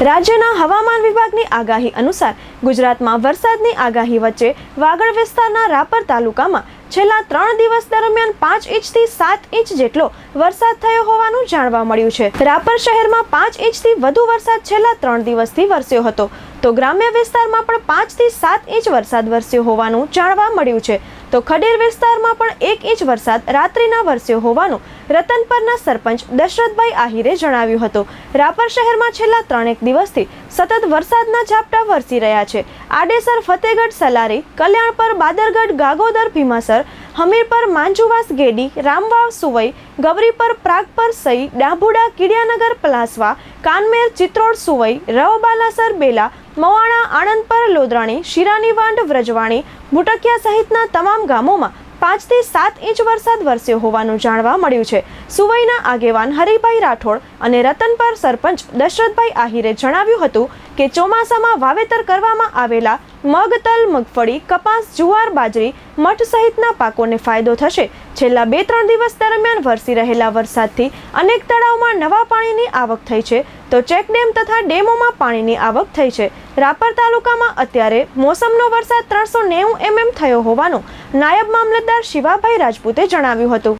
રાજ્યના હવામાન વિભાગની આગાહી અનુસાર ગુજરાતમાં વરસાદની આગાહી વચ્ચે વાગડ વિસ્તારના રાપર તાલુકામાં છેલ્લા ત્રણ દિવસ દરમિયાન પાંચ ઇંચથી સાત ઇંચ જેટલો વરસાદ થયો હોવાનું જાણવા મળ્યું છે. રાપર શહેરમાં પાંચ ઇંચથી વધુ વરસાદ છેલ્લા ત્રણ દિવસથી વરસ્યો હતો. તો ગ્રામ્ય વિસ્તારમાં પણ પાંચથી સાત ઇંચ વરસાદ વરસ્યો હોવાનું જાણવા મળ્યું છે. તો ખડીર વિસ્તારમાં પણ એક ઇંચ વરસાદ રાત્રિના વરસ્યો હોવાનું રતનપરના સરપંચ દશરથભાઈ આહિરે જણાવ્યું હતું. રાપર શહેરમાં છેલ્લા ત્રણેક દિવસથી સતત વરસાદના ઝાપટા વરસી રહ્યા છે. આડેસર ફતેગઢ સલારી, કલ્યાણપર બાદરગઢ ગાગોદર ભીમાસર, હમીરપર માંજુવાસ ગેડી, રામવાવ સુવઈ ગવરીપર પ્રાગપર સઈ, ડાભુડા, કીડિયાનગર પલાસવા, કાનમેર, ચિત્રોડ સુવઈ રવ બાલાસર બેલા મવાણા, આણંદપર, લોદરાણી, શિરાની વાંડ વ્રજવાણી બુટકિયા સહિતના તમામ ગામોમાં પાંચથી સાત ઇંચ વરસાદ વરસ્યો હોવાનું જાણવા મળ્યું છે. સુવઈના આગેવાન હરિભાઈ રાઠોડ અને રતનપર સરપંચ દશરથભાઈ આહિરે જણાવ્યું હતું કે ચોમાસામાં વાવેતર કરવામાં આવેલા મગ, તલ, મગફળી, કપાસ, જુવાર, બાજરી, મઠ સહિતના પાકોને ફાયદો થશે. છેલ્લા બે ત્રણ દિવસ દરમિયાન વરસી રહેલા વરસાદથી અનેક તળાવમાં નવા પાણીની આવક થઈ છે. તો ચેકડેમ તથા ડેમોમાં પાણીની આવક થઈ છે. રાપર તાલુકામાં અત્યારે મોસમનો વરસાદ ત્રણસો નેવું એમએમ થયો હોવાનું નાયબ મામલતદાર શિવાભાઈ રાજપૂતે જણાવ્યું હતું.